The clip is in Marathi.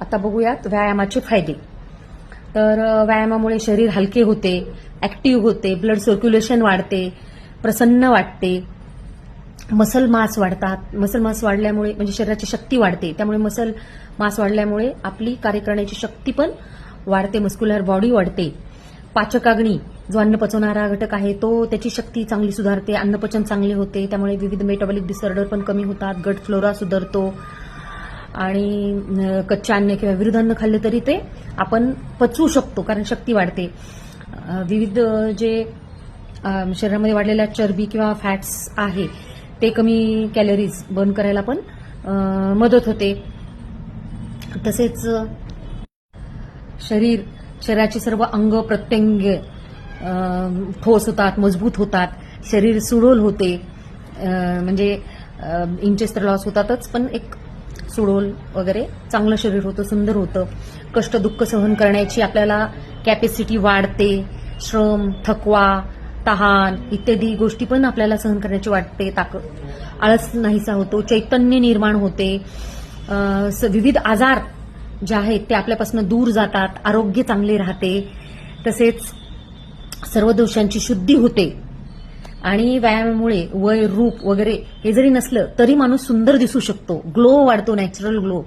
आता बघूयात व्यायामाचे फायदे. तर व्यायामामुळे शरीर हलके होते ऍक्टिव्ह होते ब्लड सर्क्युलेशन वाढते प्रसन्न वाटते मसल मास वाढतात. मसल मास वाढल्यामुळे म्हणजे शरीराची शक्ती वाढते. त्यामुळे मसल मास वाढल्यामुळे आपली कार्य करण्याची शक्ती पण वाढते मस्क्युलर बॉडी वाढते. पाचकाग्नी जो अन्न पचवणारा घटक आहे तो त्याची शक्ती चांगली सुधारते अन्नपचन चांगले होते. त्यामुळे विविध मेटाबॉलिक डिसऑर्डर पण कमी होतात गट फ्लोरा सुधारतो. आणि कच्चे अन्न किंवा विरुद्ध अन्न खाल्ले तरी ते आपण पचवू शकतो कारण शक्ती वाढते. विविध जे शरीरामध्ये वाढलेल्या चरबी किंवा फॅट्स आहे ते कमी कॅलरीज बर्न करायला पण मदत होते. तसेच शरीर शरीराचे सर्व अंग प्रत्यंग ठोस होतात मजबूत होतात शरीर सुडोल होते. म्हणजे इंचेस तर लॉस होतातच पण एक सुडोल वगैरे चांगलं शरीर होतं सुंदर होतं. कष्ट दुःख सहन करण्याची आपल्याला कॅपॅसिटी वाढते. श्रम थकवा तहान इत्यादी गोष्टी पण आपल्याला सहन करण्याची वाटते ताकद. आळस नाहीसा होतो चैतन्य निर्माण होते. स- विविध आजार जे आहेत ते आपल्यापासून दूर जातात आरोग्य चांगले राहते. तसेच सर्व दोषांची शुद्धी होते. आणि व्यायामामुळे वय रूप वगैरे हे जरी नसलं तरी माणूस सुंदर दिसू शकतो. ग्लो वाढतो नॅचरल ग्लो